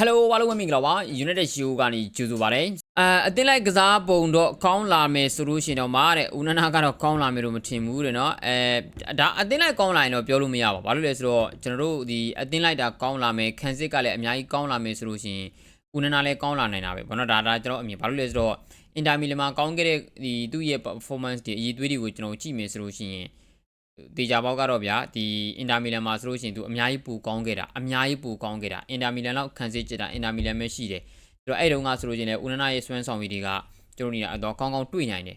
Hello အားလုံးပဲမင်္ဂလာပါ United Show ကနေကြိုဆိုပါရစေ။အဲအတင်းလိုက်ကစားပုံတော့ကောင်းလာမယ်ဆိုလို့ရှိရင်တော့မာတဲ့ဦးနနာကတော့ကောင်းလာမယ်လို့မထင်ဘူးတဲ့နော်။အဲဒါအတင်းလိုက်ကောင်းလာရင်တော့ပြောလို့မရပါဘူး။ဘာလို့လဲဆိုတော့ကျွန်တော်တို့ဒီအတင်းလိုက်တာကောင်းလာမယ်ခန်းစစ်ကလည်းအများကြီးကောင်းလာမယ်ဆိုလို့ရှိရင်ဦးနနာလည်းကောင်းလာနိုင်တာပဲဘောနော်ဒါဒါကျွန်တော်အမြင်ဘာလို့လဲဆိုတော့အင်တာမီလန်မှာကောင်းခဲ့တဲ့ဒီသူ့ရဲ့ performance တွေအရေးသွေးတွေကိုကျွန်တော်ကြည့်မယ်ဆိုလို့ရှိရင် တေချာပေါက်ကတော့ဗျာဒီအင်တာမီလန်မှာဆိုလို့ရှိရင်သူအများကြီးပူကောင်းခဲ့တာအများကြီးပူကောင်းခဲ့တာအင်တာမီလန်လောက်ခံစစ်ကြတာအင်တာမီလန်ပဲရှိတယ်ပြီးတော့အဲ့တုန်းကဆိုလို့ရှိရင်လည်းဦးနနာရဲ့စွမ်းဆောင်ရည်တွေကကျွန်တော်တို့ကအတော့ကောင်းကောင်းတွေ့နိုင်တယ်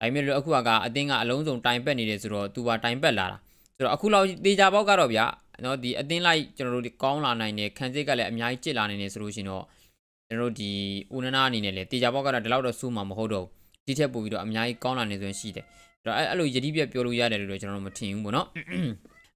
ဒါပေမဲ့လို့အခုကအသင်းကအလုံးစုံတိုင်ပတ်နေတယ်ဆိုတော့သူပါတိုင်ပတ်လာတာဆိုတော့အခုလောက်တေချာပေါက်ကတော့ဗျာနော်ဒီအသင်းလိုက်ကျွန်တော်တို့ကောင်းလာနိုင်တယ်ခံစစ်ကလည်းအများကြီးကျစ်လာနိုင်တယ်ဆိုလို့ရှိရင်တော့ကျွန်တော်တို့ဒီဦးနနာအနေနဲ့လည်းတေချာပေါက်ကတော့ဒီလောက်တော့စူးမှာမဟုတ်တော့ဘူးဒီထက်ပိုပြီးတော့အများကြီးကောင်းလာနေဆိုရင်ရှိတယ်အဲ့ တော့အဲ့အဲ့လိုယတိပြက်ပြောလို့ရတယ်လို့တော့ကျွန်တော်တို့မထင်ဘူးပေါ့နော်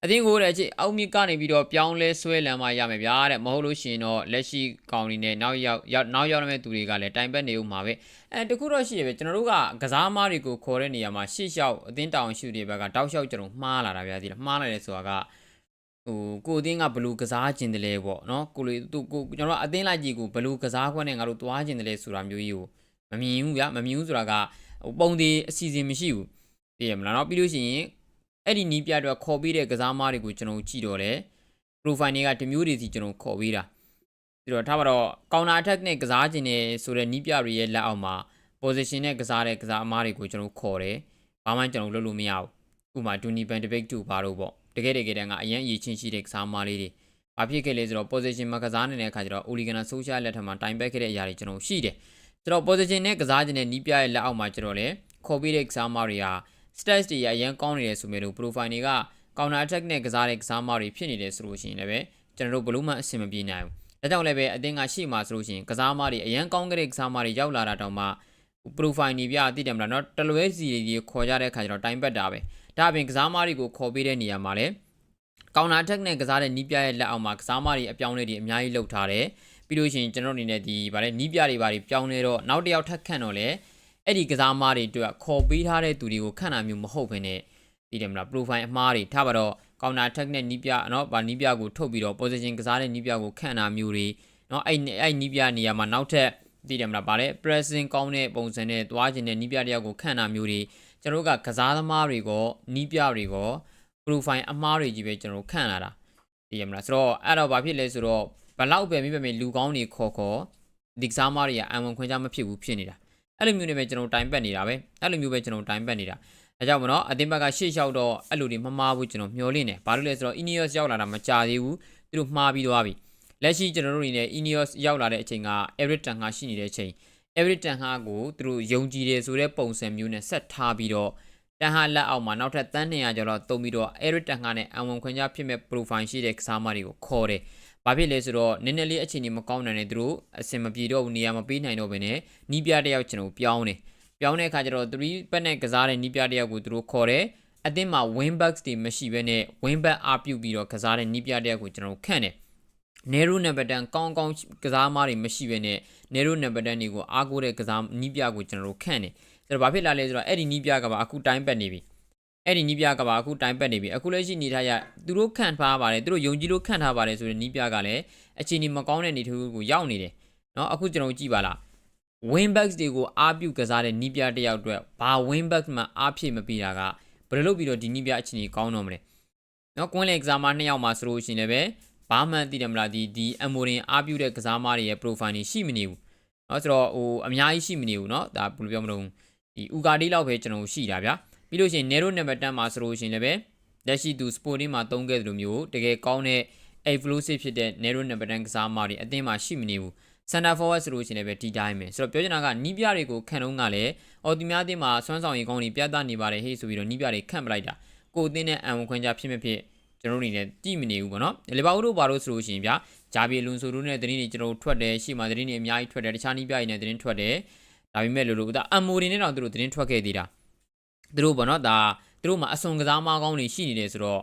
အတင်းကိုတဲ့အချစ်အောက်မြစ်ကနေပြီးတော့ပြောင်းလဲဆွဲလမ်းမရမယ်ဗျာတဲ့မဟုတ်လို့ရှိရင်တော့လက်ရှိကောင်နေနဲ့နောက်ရောက်ရောက်နောက်ရောက်တဲ့သူတွေကလည်းတိုင်ပတ်နေဦးမှာပဲအဲတခုတော့ရှိရပဲကျွန်တော်တို့ကကစားမားတွေကိုခေါ်တဲ့နေရာမှာရှေ့လျှောက်အတင်းတောင်ရှူတွေဘက်ကတောက်လျှောက်ကျွန်တော်မှားလာတာဗျာဒီလားမှားလာတယ်ဆိုတာကဟိုကိုအတင်းကဘလူးကစားခြင်းတလဲပေါ့နော်ကိုလေသူကိုကျွန်တော်ကအတင်းလိုက်ကြီးကိုဘလူးကစားခွက်နဲ့ငါတို့သွားခြင်းတလဲဆိုတာမျိုးကြီးကိုမမြင်ဘူးဗျာမမြင်ဘူးဆိုတာကဟိုပုံသေးအစီအစဉ်မရှိဘူး သိရမလားနော်ပြီးလို့ရှိရင်အဲ့ဒီနီးပြအတွက်ခေါ်ပေးတဲ့ကစားမတွေကိုကျွန်တော်ကြည့်တော့လေ profile တွေကတမျိုးတွေစီကျွန်တော်ခေါ်ပေးတာပြီးတော့ထားပါတော့ counter attack နဲ့ကစားခြင်းနဲ့ဆိုတဲ့နီးပြတွေရဲ့လက်အောက်မှာ position နဲ့ကစားတဲ့ကစားအမားတွေကိုကျွန်တော်ခေါ်တယ်ဘာမှကျွန်တော်လုပ်လို့မရဘူးဥပမာ Duni Van de Beek တူပါတော့ပေါ့တကယ်တကယ်တမ်းကအရန်အရေးချင်းရှိတဲ့ကစားအမားလေးတွေဘာဖြစ်ခဲ့လဲဆိုတော့ position မှာကစားနေတဲ့အခါကျတော့ Oligana Social လက်ထက်မှာတိုင်ပတ်ခဲ့တဲ့အရာတွေကျွန်တော်ရှိတယ်ဆိုတော့ position နဲ့ကစားခြင်းနဲ့နီးပြရဲ့လက်အောက်မှာကျွန်တော်လည်းခေါ်ပေးတဲ့ကစားအမားတွေဟာ stats တွေအရင်ကောင်းနေတယ်ဆိုမဲ့လို့ profile တွေက counter attack နဲ့ကစားတဲ့ကစားမားတွေဖြစ်နေတယ်ဆိုလို့ရှိရင်လည်းပဲကျွန်တော်တို့ဘလို့မှအဆင်မပြေနိုင်ဘူးဒါကြောင့်လည်းပဲအတင်းကရှိမှဆိုလို့ရှိရင်ကစားမားတွေအရင်ကောင်းခဲ့တဲ့ကစားမားတွေရောက်လာတာတောင်မှ profile နေပြသိတယ်မလားเนาะတလွဲစီတွေခေါ်ကြတဲ့အခါကျတော့တိုင်ပတ်တာပဲဒါအပြင်ကစားမားတွေကိုခေါ်ပေးတဲ့နေရာမှာလည်း counter attack နဲ့ကစားတဲ့နီးပြရဲ့လက်အောက်မှာကစားမားတွေအပြောင်းအလဲတွေအများကြီးလုပ်ထားတယ်ပြီးလို့ရှိရင်ကျွန်တော်အနေနဲ့ဒီဗါလဲနီးပြတွေဗါတွေပြောင်းနေတော့နောက်တစ်ယောက်ထပ်ခန့်တော့လေ အဲ့ဒီကစားမားတွေအတွက်ခေါ်ပေးထားတဲ့သူတွေကိုခန့်တာမျိုးမဟုတ်ဘဲနဲ့သိတယ်မလား profile အမှားတွေထားပါတော့ counter attack နဲ့နီးပြเนาะဗာနီးပြကိုထုတ်ပြီးတော့ position ကစားတဲ့နီးပြကိုခန့်တာမျိုးတွေเนาะအဲ့အဲ့နီးပြနေရာမှာနောက်ထပ်သိတယ်မလားဗာလဲ pressing ကောင်းတဲ့ပုံစံနဲ့သွားခြင်းနဲ့နီးပြတယောက်ကိုခန့်တာမျိုးတွေကျွန်တော်တို့ကကစားသမားတွေကနီးပြတွေက profile အမှားတွေကြီးပဲကျွန်တော်တို့ခန့်လာတာသိရမလားဆိုတော့အဲ့တော့ဗာဖြစ်လဲဆိုတော့ဘလောက်ပဲမိပဲမိလူကောင်းတွေခေါ်ခေါ်ဒီကစားမားတွေကအံဝင်ခွင့်ကြမဖြစ်ဘူးဖြစ်နေတာ အဲ့လိုမျိုးနဲ့ပဲကျွန်တော်တိုင်ပတ်နေတာပဲအဲ့လိုမျိုးပဲကျွန်တော်တိုင်ပတ်နေတာအဲကြောင့်မနော်အတင်းဘက်ကရှေ့လျှောက်တော့အဲ့လိုတွေမမှားဘူးကျွန်တော်မျှော်လင့်တယ်ဘာလို့လဲဆိုတော့ Ineos ရောက်လာတာမကြာသေးဘူးသူတို့မှားပြီးသွားပြီလက်ရှိကျွန်တော်တို့အနေနဲ့ Ineos ရောက်လာတဲ့အချိန်က Eric Ten Hag ရှိနေတဲ့အချိန် Eric Ten Hag ကိုသူတို့ယုံကြည်တယ်ဆိုတဲ့ပုံစံမျိုးနဲ့ဆက်ထားပြီးတော့တန်ဟာလက်အောက်မှာနောက်ထပ်တန်း200ကျော်တော့တုံးပြီးတော့ Eric Ten Hag နဲ့အဝန်ခွင့်ကြားဖြစ်မဲ့ profile ရှိတဲ့ကစားမတွေကိုခေါ်တယ် ဘာဖြစ်လဲဆိုတော့နည်းနည်းလေးအခြေအနေမကောင်းနိုင်တဲ့သူတို့အစင်မပြေတော့ဘူးနေရာမပေးနိုင်တော့ဘဲနဲ့နီးပြတစ်ယောက်ကျွန်တော်ပြောင်းတယ်ပြောင်းတဲ့အခါကျတော့3ပတ်နဲ့ကစားတဲ့နီးပြတစ်ယောက်ကိုသူတို့ခေါ်တယ်အသင်းမှာ win backs တွေမရှိဘဲနဲ့ win back အပြုတ်ပြီးတော့ကစားတဲ့နီးပြတစ်ယောက်ကိုကျွန်တော်ခန့်တယ်နေရိုနံပါတ်10ကောင်းကောင်းကစားမားတွေမရှိဘဲနဲ့နေရိုနံပါတ်10တွေကိုအားကိုးတဲ့ကစားနီးပြကိုကျွန်တော်တို့ခန့်တယ်ဆိုတော့ဘာဖြစ်လာလဲဆိုတော့အဲ့ဒီနီးပြကပါအခုတိုင်းပတ်နေပြီ အဲ့ဒီနီးပြကပါအခုတိုင်ပတ်နေပြီအခုလက်ရှိနေထားရသူတို့ခန့်ထားပါတယ်သူတို့ယုံကြည်လို့ခန့်ထားပါတယ်ဆိုတဲ့နီးပြကလည်းအချိန်ဒီမကောင်းတဲ့နေထိုးကိုရောက်နေတယ်เนาะအခုကျွန်တော်ကြည့်ပါလား win backs တွေကိုအားပြုကစားတဲ့နီးပြတစ်ယောက်အတွက်ဘာ win backs မှအားဖြည့်မပေးတာကဘယ်လိုလုပ်ပြီးတော့ဒီနီးပြအချိန်ကြီးကောင်းတော့မလဲเนาะကွင်းလေကစားမနှစ်ယောက်မှာဆိုလို့ရှိရင်လည်းပဲဘာမှသိတယ်မလားဒီဒီအမိုရင်အားပြုတဲ့ကစားမတွေရဲ့ profile တွေရှိမနေဘူးเนาะဆိုတော့ဟိုအများကြီးရှိမနေဘူးเนาะဒါဘယ်လိုပြောမလို့ဒီဥကာဒီလောက်ပဲကျွန်တော်ရှိတာဗျာ ပြီးလို့ရှိရင် Nero number 10မှာဆိုလို့ရှိရင်လည်းပဲလက်ရှိသူ sporting မှာသုံးခဲ့သလိုမျိုးတကယ်ကောင်းတဲ့ explosive ဖြစ်တဲ့ Nero number 10ကစားမားတွေအသင်းမှာရှိမနေဘူး center forward ဆိုလို့ရှိရင်လည်းပဲဒီတိုင်းပဲဆိုတော့ပြောချင်တာကနီးပြတွေကိုခံတော့ကလည်းအော်သူများအသင်းမှာစွမ်းဆောင်ရည်ကောင်းတွေပြသနေပါတယ်ဟေ့ဆိုပြီးတော့နီးပြတွေခန့်ပလိုက်တာကိုအသင်းနဲ့အံဝန်ခွင့်ကြဖြစ်မဖြစ်ကျွန်တော်တို့အနေနဲ့ကြည့်မနေဘူးပေါ့နော်လီဗာပူးတို့ဘာလို့ဆိုလို့ရှိရင်ဗျာဂျာဘီလွန်ဆိုတို့နဲ့သတင်းတွေကျွန်တော်တို့ထွက်တယ်ရှေ့မှာသတင်းတွေအများကြီးထွက်တယ်တခြားနီးပြတွေနဲ့သတင်းထွက်တယ်ဒါပေမဲ့လို့လို့ဒါအမိုရီနဲ့တော့သူတို့သတင်းထွက်ခဲ့သေးတာ သူတို့ပေါ့နော်ဒါသူတို့မှာအစွန်ကစားမကောင်းတွေရှိနေတယ်ဆိုတော့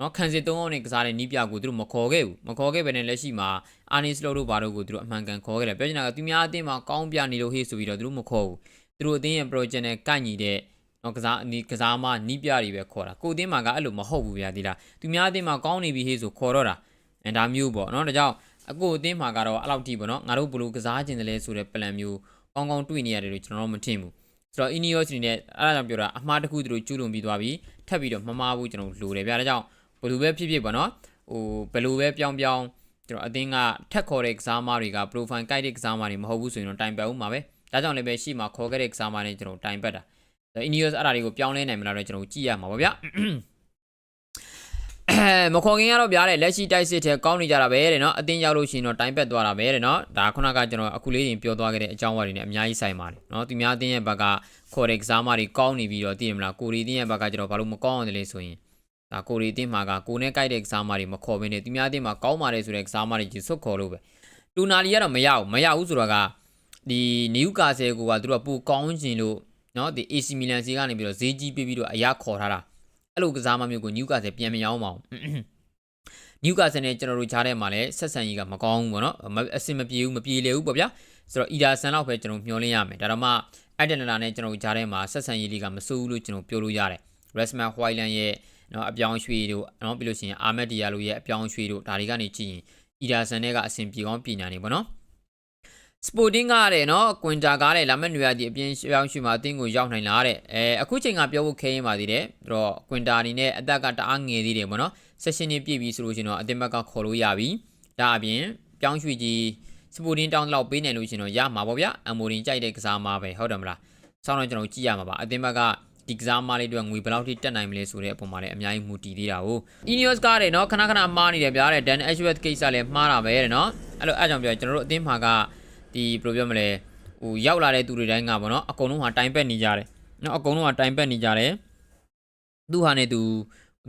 နော်ခံစစ်သုံးအောင်နဲ့ကစားတဲ့နီးပြကိုသူတို့မခေါ်ခဲ့ဘူးမခေါ်ခဲ့ပဲနဲ့လက်ရှိမှာအာနီစလိုတို့ဘာတို့ကိုသူတို့အမှန်ကန်ခေါ်ခဲ့တယ်ပြောချင်တာကသူများအသင်းမှာကောင်းပြနေလို့ဟေးဆိုပြီးတော့သူတို့မခေါ်ဘူးသူတို့အသင်းရဲ့ project နဲ့ကိုက်ညီတဲ့နော်ကစားနီးကစားမနီးပြတွေပဲခေါ်တာကိုအသင်းမှာကအဲ့လိုမဟုတ်ဘူးဗျာဒီလားသူများအသင်းမှာကောင်းနေပြီဟေးဆိုခေါ်တော့တာအဲဒါမျိုးပေါ့နော်ဒါကြောင့်အကိုအသင်းမှာကတော့အဲ့လောက်ထိပေါ့နော်ငါတို့ဘယ်လိုကစားခြင်းတယ်လဲဆိုတဲ့ plan မျိုးကောင်းကောင်းတွေ့နေရတယ်လို့ကျွန်တော်တို့မထင်ဘူး ဆိုတော့ Ineos အနေနဲ့အဲ့ဒါကြောင့်ပြောတာအမှားတစ်ခုသူတို့ကျူးလွန်ပြီးသွားပြီထပ်ပြီးတော့မမှားဘူးကျွန်တော်တို့လိုတယ်ဗျာဒါကြောင့်ဘယ်လိုပဲဖြစ်ဖြစ်ပေါ့နော်ဟိုဘယ်လိုပဲပြောင်းပြောင်းကျွန်တော်အသင်းကထက်ခေါ်တဲ့ကစားမတွေက profile ကိုက်တဲ့ကစားမတွေမဟုတ်ဘူးဆိုရင်တော့တိုင်ပတ်ဦးမှာပဲဒါကြောင့်လည်းပဲရှေ့မှာခေါ်ခဲ့တဲ့ကစားမတွေကျွန်တော်တိုင်ပတ်တာ Ineos အဲ့ဒါတွေကိုပြောင်းလဲနိုင်မလားတော့ကျွန်တော်ကြည့်ရမှာပါဗျာ မခေါ်ခင်ကတော့ဗျာတဲ့လက်ရှိတိုက်စစ်ထဲကောင်းနေကြတာပဲတဲ့နော်အတင်းရောက်လို့ရှိရင်တော့တိုင်ပက်သွားတာပဲတဲ့နော်ဒါခုနကကျွန်တော်အခုလေးရင်ပြောသွားခဲ့တဲ့အကြောင်းအရာတွေနဲ့အများကြီးဆိုင်ပါတယ်နော်သူများအတင်းရဲ့ဘက်ကခေါ်တဲ့ကစားမတွေကောင်းနေပြီးတော့သိရမလားကိုရီတင်းရဲ့ဘက်ကကျွန်တော်ဘာလို့မကောင်းအောင်လဲဆိုရင်ဒါကိုရီတင်းမှာကကိုနဲ့ကြိုက်တဲ့ကစားမတွေမခေါ်ဘဲနဲ့သူများအတင်းမှာကောင်းပါတယ်ဆိုတဲ့ကစားမတွေကြီးဆွတ်ခေါ်လို့ပဲတူနာလီကတော့မရဘူးမရဘူးဆိုတော့ကဒီနယူကာဆယ်ကိုကသူတို့ကပူကောင်းခြင်းလို့နော်ဒီ AC Milan စီကနေပြီးတော့ဈေးကြီးပေးပြီးတော့အရာခေါ်ထားတာ အဲ့လိုကစားမမျိုးကိုနယူကာဆယ်ပြန်မရောင်းပါဘူးနယူကာဆယ်နဲ့ကျွန်တော်တို့ကြားထဲမှာလည်းဆက်ဆံရေးကမကောင်းဘူးပေါ့နော်မအဆင်မပြေဘူးမပြေလည်ဘူးပေါ့ဗျာဆိုတော့အီဒါဆန်လောက်ပဲကျွန်တော်မျှော်လင့်ရမယ်ဒါတော့မှအက်ဒန်နာနဲ့ကျွန်တော်တို့ကြားထဲမှာဆက်ဆံရေးလေးကမဆိုးဘူးလို့ကျွန်တော်ပြောလို့ရတယ်ရက်စမန်ဟွိုင်လန်ရဲ့နော်အပြောင်းရွှေ့တို့နော်ပြီးလို့ရှိရင်အာမက်ဒီယာလိုရဲ့အပြောင်းရွှေ့တို့ဒါတွေကနေကြည့်ရင်အီဒါဆန်နဲ့ကအဆင်ပြေကောင်းပြင်ညာနေပေါ့နော် စပိုတင်းကတဲ့နော်ကွင်တာကားတဲ့လာမက်နွေရဒီအပြင်ပြောင်းရွှေ့မှာအသင်းကိုရောက်နိုင်လားတဲ့အဲအခုချိန်ကပြောဖို့ခဲရင်ပါသေးတယ်ပြီးတော့ကွင်တာအနေနဲ့အသက်ကတအားငယ်သေးတယ်ပေါ့နော်ဆက်ရှင်နေပြည့်ပြီဆိုလို့ရှိရင်တော့အသင်းဘက်ကခေါ်လို့ရပြီဒါအပြင်ပြောင်းရွှေ့ကြီးစပိုတင်းတောင်းလောက်ပေးနိုင်လို့ရှိရင်တော့ရမှာပေါ့ဗျအမိုရင်ကြိုက်တဲ့ကစားမှာပဲဟုတ်တယ်မလားဆောင်းတော့ကျွန်တော်ကြည့်ရမှာပါအသင်းဘက်ကဒီကစားမလေးတွေငွေဘယ်လောက်ထိတက်နိုင်မလဲဆိုတဲ့အပေါ်မှာလည်းအများကြီးမူတည်သေးတာကို Ineos ကားတယ်နော်ခဏခဏမှားနေတယ်ဗျာတဲ့ Dan Ashworth ကိစ္စလည်းမှားတာပဲတဲ့နော်အဲ့လိုအဲ့ကြောင့်ပြောကျွန်တော်တို့အသင်းမှာက ဒီဘယ်လိုပြောမလဲဟိုရောက်လာတဲ့သူတွေတိုင်းကပေါ့နော်အကုန်လုံးဟာတိုင်ပက်နေကြတယ်နော်အကုန်လုံးဟာတိုင်ပက်နေကြတယ်သူဟာနဲ့သူ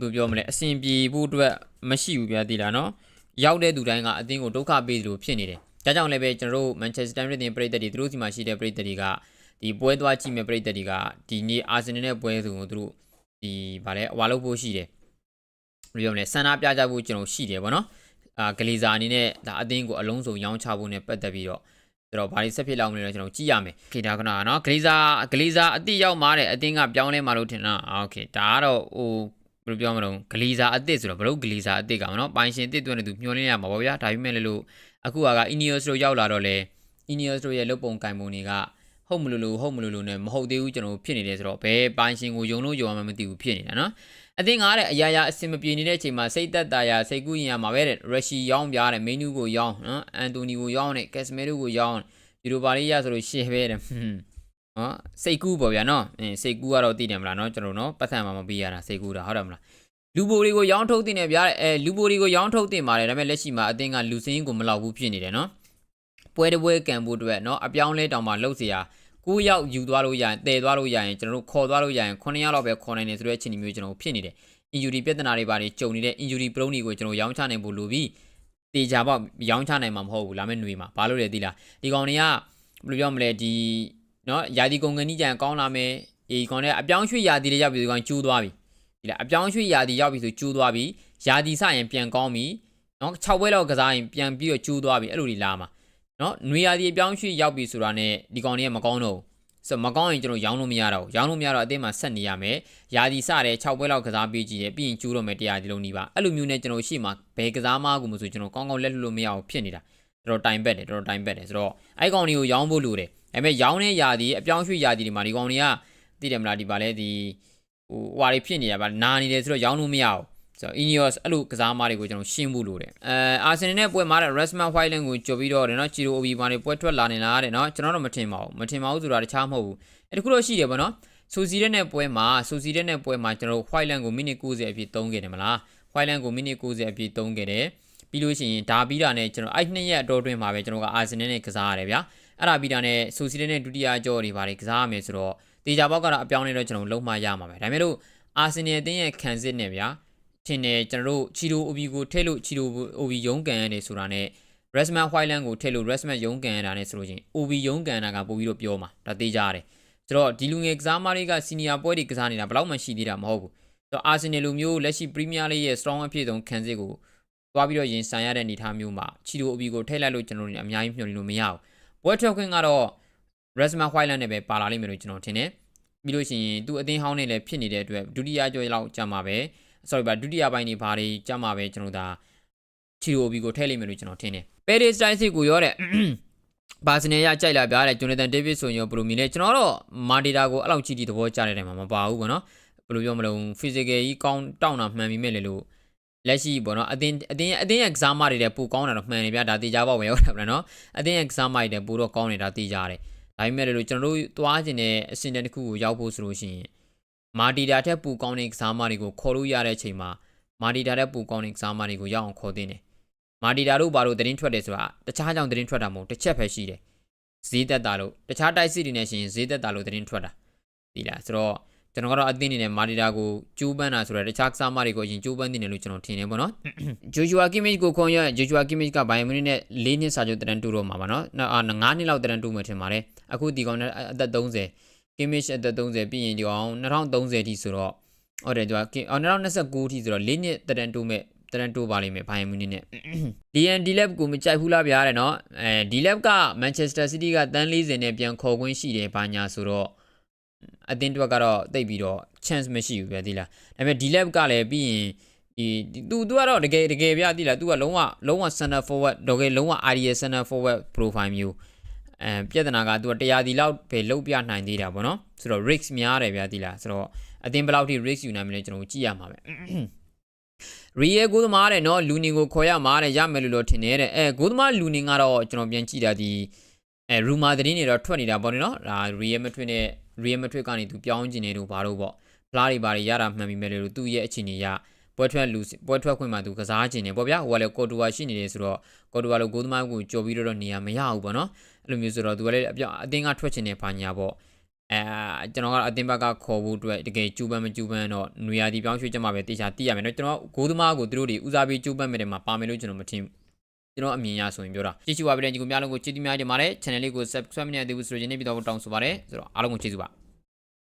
ဘယ်လိုပြောမလဲအဆင်ပြေဖို့အတွက်မရှိဘူးဗျာသိလားနော်ရောက်တဲ့သူတိုင်းကအသင်းကိုဒုက္ခပေးသလိုဖြစ်နေတယ်ဒါကြောင့်လည်းပဲကျွန်တော်တို့ Manchester United ပြည်သက်တွေသူတို့စီမှာရှိတဲ့ပြည်သက်တွေကဒီပွဲသွားကြည့်မဲ့ပြည်သက်တွေကဒီနေ့အာဆင်နယ်နဲ့ပွဲစုံကိုသူတို့ဒီဗာလဲအဝါလုပ်ဖို့ရှိတယ်ဘယ်လိုပြောမလဲဆန္ဒပြကြဖို့ကျွန်တော်ရှိတယ်ဗောနော်အာဂလီဇာအနေနဲ့ဒါအသင်းကိုအလုံးစုံရောင်းချဖို့ ਨੇ ပတ်သက်ပြီးတော့ ဆိုတော့ဘာတွေဆက်ဖြစ်လောက်မလဲတော့ကျွန်တော်ကြည့်ရမယ်ခေတာကနာနော်ဂလီဇာဂလီဇာအတိရောက်มาတဲ့အတင်းကပြောင်းလဲมาလို့ထင်တာโอเคဒါကတော့ဟိုဘယ်လိုပြောမလို့ဂလီဇာအတစ်ဆိုတော့ဘလို့ဂလီဇာအတစ်ကမနော်ပိုင်ရှင်တစ်တွန်းနေသူမျောလင်းရမှာပေါ့ဗျာဒါပေမဲ့လည်းလို့အခုက Ineos တို့ရောက်လာတော့လေ Ineos တို့ရဲ့လုတ်ပုံကင်ပုံတွေကဟုတ်မလို့လို့ဟုတ်မလို့လို့နဲ့မဟုတ်သေးဘူးကျွန်တော်ဖြစ်နေတယ်ဆိုတော့ဘယ်ပိုင်ရှင်ကိုယုံလို့ယုံမှမသိဘူးဖြစ်နေတာနော် အသင်းကားတဲ့အရာရာအစင်မပြေနေတဲ့အချိန်မှာစိတ်သက်သာရာစိတ်ကူးရင်ရမှာပဲတဲ့ရရှိရောင်းပြားတဲ့မင်းနူးကိုရောင်းနော်အန်တိုနီကိုရောင်းတဲ့ကက်စမဲရိုကိုရောင်းဒီလိုပါလေးရဆိုလို့ရှေ့ပဲတဲ့ဟွန်းနော်စိတ်ကူးပေါ့ဗျာနော်အင်းစိတ်ကူးကတော့သိတယ်မလားနော်ကျွန်တော်နော်ပတ်စံမှာမပေးရတာစိတ်ကူးတာဟုတ်တယ်မလားလူဘိုတွေကိုရောင်းထုတ်တင်တယ်ဗျာအဲလူဘိုတွေကိုရောင်းထုတ်တင်ပါတယ်ဒါပေမဲ့လက်ရှိမှာအသင်းကလူစင်းကိုမလောက်ဘူးဖြစ်နေတယ်နော်ပွဲတစ်ပွဲကန်ဖို့အတွက်နော်အပြောင်းလဲတောင်မှလှုပ်เสีย 9ယောက်ယူသွားလို့ရရင်တည်သွားလို့ရရင်ကျွန်တော်တို့ခေါ်သွားလို့ရရင်9ယောက်လောက်ပဲခေါ်နိုင်တယ်ဆိုတဲ့အခြေအနေမျိုးကျွန်တော်ဖြစ်နေတယ် injury ပြဿနာတွေပါနေကြုံနေတဲ့ injury prone တွေကိုကျွန်တော်ရောင်းချနိုင်ဖို့လိုပြီးတေချာပေါ့ရောင်းချနိုင်မှာမဟုတ်ဘူးလာမယ့်ຫນွေမှာဘာလို့လဲသိလားဒီကောင်တွေကဘယ်လိုပြောမလဲဒီနော်ယာဒီကုန်ကန်ကြီးကြံကောင်းလာမယ်ဒီကောင်တွေအပြောင်းရွှေ့ယာဒီတွေရောက်ပြီဒီကောင်ကျိုးသွားပြီဒီလားအပြောင်းရွှေ့ယာဒီရောက်ပြီဆိုကျိုးသွားပြီယာဒီစရင်ပြန်ကောင်းပြီနော်6ဘွဲလောက်ကစားရင်ပြန်ပြီးတော့ကျိုးသွားပြီအဲ့လိုတွေလာမှာ နော်ຫນွေယာဒီအပြောင်းရွှေ့ရောက်ပြီဆိုတာနဲ့ဒီကောင်တွေကမကောင်းတော့ဘူးဆိုမကောင်းရင်ကျွန်တော်ရောင်းလို့မရတော့ဘူးရောင်းလို့မရတော့အသင်းမှာဆက်နေရမယ်ယာဒီစတဲ့6ပွဲလောက်ကစားပေးကြည့်တယ်ပြီးရင်ကျူးတော့မယ်တရားဒီလုံးနီးပါအဲ့လိုမျိုးနဲ့ကျွန်တော်ရှိမှာဘယ်ကစားမကူမဆိုကျွန်တော်ကောင်းကောင်းလက်လွတ်လို့မရအောင်ဖြစ်နေတာတော်တော်တိုင်ပက်တယ်တော်တော်တိုင်ပက်တယ်ဆိုတော့အဲ့ကောင်တွေကိုရောင်းဖို့လိုတယ်ဒါပေမဲ့ရောင်းတဲ့ယာဒီအပြောင်းရွှေ့ယာဒီတွေမှာဒီကောင်တွေကသိတယ်မလားဒီပါလဲဒီဟိုဟွာတွေဖြစ်နေတာပါနာနေတယ်ဆိုတော့ရောင်းလို့မရဘူး ဆိုတော့ Ineos အဲ့လိုကစားမားတွေကိုကျွန်တော်ရှင်းဖို့လိုတယ်အဲအာဆင်နယ်နဲ့ပွဲမှာတဲ့ Rasmus Hojlund ကိုကြိုပြီးတော့တယ်နော် Giro Obi မှာနေပွဲထွက်လာနေလားတဲ့နော်ကျွန်တော်တော့မထင်ပါဘူးမထင်ပါဘူးဆိုတာတခြားမဟုတ်ဘူးအဲ့တခုတော့ရှိတယ်ဗောနော်ဆိုစီရက်နဲ့ပွဲမှာဆိုစီရက်နဲ့ပွဲမှာကျွန်တော်တို့ Hojlund ကိုမိနစ်90အပြည့်သုံးခဲ့တယ်မလား Hojlund ကိုမိနစ်90အပြည့်သုံးခဲ့တယ်ပြီးလို့ရှိရင်ဒါပြီးတာနဲ့ကျွန်တော်အဲ့နှစ်ရက်အတော်တွင်းမှာပဲကျွန်တော်ကအာဆင်နယ်နဲ့ကစားရတယ်ဗျာအဲ့ဒါပြီးတာနဲ့ဆိုစီရက်နဲ့ဒုတိယကြောတွေပါတယ်ကစားရမယ်ဆိုတော့တေချာပေါက်ကတော့အပြောင်းလဲတော့ကျွန်တော်လုံးမရမှာပဲဒါပေမဲ့လို့အာဆင်နယ်အသင်းရဲ့ခံစစ်နဲ့ဗျာ ထင်တယ်ကျွန်တော်တို့ချီရိုအိုဘီကိုထည့်လို့ချီရိုအိုဘီရုံးကန်ရတယ်ဆိုတာနဲ့ Resman Whiteland ကိုထည့်လို့ Resman ရုံးကန်ရတာနဲ့ဆိုလို့ချင်း OB ရုံးကန်တာကပို့ပြီးတော့ပြောမှာဒါသေးကြရတယ်ဆိုတော့ဒီလူငယ်ကစားမတွေကစီနီယာပွဲတွေကစားနေတာဘယ်တော့မှရှိသေးတာမဟုတ်ဘူးဆိုတော့ Arsenal လူမျိုးလက်ရှိ Premier League ရဲ့ strong အဖြစ်ဆုံးခံစစ်ကိုသွားပြီးတော့ရင်ဆိုင်ရတဲ့အနေအထားမျိုးမှာချီရိုအိုဘီကိုထည့်လိုက်လို့ကျွန်တော်တို့အများကြီးမျှော်လင့်လို့မရဘူးပွဲထွက်ခွင့်ကတော့ Resman Whiteland နဲ့ပဲပါလာလိမ့်မယ်လို့ကျွန်တော်ထင်တယ်ပြီးလို့ရှိရင်သူအသင်းဟောင်းနဲ့လည်းဖြစ်နေတဲ့အတွက်ဒုတိယကြော်လောက်ကြာမှာပဲ sorry ပါဒုတိယပိုင်းနေဘာတွေကြာမှာပဲကျွန်တော်ဒါချီရိုဘီကိုထည့်လိုက်မယ်လို့ကျွန်တော်ထင်တယ်ပဲရီစတိုင်းစစ်ကိုရောတဲ့ဘာစနေရကြိုက်လာပြတဲ့ဂျွန်နီသန်ဒေးဗစ်ဆိုရင်ရောဘယ်လိုမြင်လဲကျွန်တော်တော့မာဒီတာကိုအဲ့လောက်ချီတီသဘောကျတဲ့တိုင်မှာမပါဘူးပေါ့နော်ဘယ်လိုပြောမလဲ physical ကြီးကောင်းတောင်းတာမှန်ပြီမဲ့လေလို့လက်ရှိပေါ့နော်အတင်းအတင်းအတင်းရဲ့ exam တွေလည်းပိုကောင်းတာတော့မှန်နေဗျာဒါတေချာပေါ့ပဲဟုတ်တယ်ဗျာနော်အတင်းရဲ့ exam တွေလည်းပိုတော့ကောင်းနေတာတေချာတယ်ဒါပေမဲ့လေလို့ကျွန်တော်တို့သွားခြင်းတဲ့အဆင့်တစ်ခုကိုရောက်ဖို့ဆိုလို့ရှိရင် မာဒီတာထက်ပိုကောင်းတဲ့ exam တွေကိုခေါ်လို့ရတဲ့အချိန်မှာမာဒီတာထက်ပိုကောင်းတဲ့ exam တွေကိုရောက်အောင်ခေါ်သင့်တယ်မာဒီတာတို့ဘာလို့သတင်းထွက်တယ်ဆိုတာတခြားကြောင့်သတင်းထွက်တာမဟုတ်တစ်ချက်ပဲရှိတယ်ဈေးသက်တာလို့တခြားတိုက်စစ်တွေနဲ့ရှင်ဈေးသက်တာလို့သတင်းထွက်တာဒီလားဆိုတော့ကျွန်တော်ကတော့အသင်းအနေနဲ့မာဒီတာကိုကျိုးပန်းတာဆိုတော့တခြားကစားမတွေကိုအရင်ကျိုးပန်းနေတယ်လို့ကျွန်တော်ထင်တယ်ပေါ့နော်ဂျိုဂျူအာကီမစ်ကိုခွန်ရဂျိုဂျူအာကီမစ်ကဘိုင်မီနဲ့၄နှစ်စာချုပ်တရန်တူတော့မှာပါနော်အာ9နှစ်လောက်တရန်တူမှထင်ပါတယ်အခုဒီကောင်နဲ့အသက်30 ကီမစ်အသက်30ပြီးရင်ဒီကောင်2030ထိဆိုတော့ဟုတ်တယ်သူက2029ထိဆိုတော့၄နှစ်တရန်တူမဲ့တရန်တူပါလိမ့်မယ်ဘိုင်မီနဲ့ DN D-Lab ကိုမကြိုက်ဘူးလားဗျာတဲ့နော်အဲ D-Lab က Manchester City ကတန်း40နဲ့ပြန်ခေါ်ခွင့်ရှိတယ်ဘာညာဆိုတော့အသင်းတစ်ကတော့တိတ်ပြီးတော့ chance မရှိဘူးဗျာဒီလားဒါပေမဲ့ D-Lab ကလည်းပြီးရင်ဒီသူသူကတော့တကယ်တကယ်ဗျာဒီလားသူကလုံးဝလုံးဝ center forward တကယ်လုံးဝ ideal center forward profile မျိုး အဲပြဿနာကသူကတရားဒီလောက်ပဲလုတ်ပြနိုင်သေးတာပေါ့နော်ဆိုတော့ risk များတယ်ဗျာဒီလားဆိုတော့အသင်းဘယ်လောက်ထိ risk ယူနိုင်မလဲကျွန်တော်ကြည့်ရမှာပဲရီယယ်ကိုသမားတဲ့နော်လူနီကိုခေါ်ရမှာတဲ့ရမယ်လို့လို့ထင်နေတဲ့အဲကိုသမားလူနီကတော့ကျွန်တော်ပြန်ကြည့်တာဒီအဲရူမာသတင်းတွေတော့ထွက်နေတာပေါ့နော်ဒါရီယယ်မထွေးနဲ့ရီယယ်မထွေးကနေသူပြောင်းကျင်နေလို့ဘာလို့ပေါ့ဖလားတွေဘာတွေရတာမှန်ပြီမဲ့လို့သူ့ရဲ့အခြေအနေရ ပွဲထွက်လူပွဲထွက်ခွင့်မှာသူကစားကျင်နေပေါ့ဗျာဟိုကလည်းကော်တူဝါရှိနေတယ်ဆိုတော့ကော်တူဝါလိုကိုသမားကိုကြော်ပြီးတော့နေရမရဘူးပေါ့နော်အဲ့လိုမျိုးဆိုတော့သူကလည်းအပြောင်းအတင်းကထွက်ချင်နေပါညာပေါ့အဲကျွန်တော်ကအတင်းဘက်ကခေါ်ဖို့အတွက်တကယ်ကျူပန်းမကျူပန်းတော့နွေရာသီပြောင်းရွှေ့ချက်မှာပဲတေချာသိရမယ်နော်ကျွန်တော်ဂိုးသမားကိုသူတို့တွေဦးစားပေးကျူပန်းမဲ့တယ်မှာပါမယ်လို့ကျွန်တော်မထင်ဘူးကျွန်တော်အမြင်ရဆိုရင်ပြောတာကြည့်ချူပါပြီတဲ့ညီကိုများလုံးကိုကျေးဇူးများတင်ပါတယ် channel လေးကို subscribe မလုပ်သေးဘူးဆိုတော့ယနေ့ပြီးတော့တောင်းဆိုပါတယ်ဆိုတော့အားလုံးကိုကျေးဇူးပါ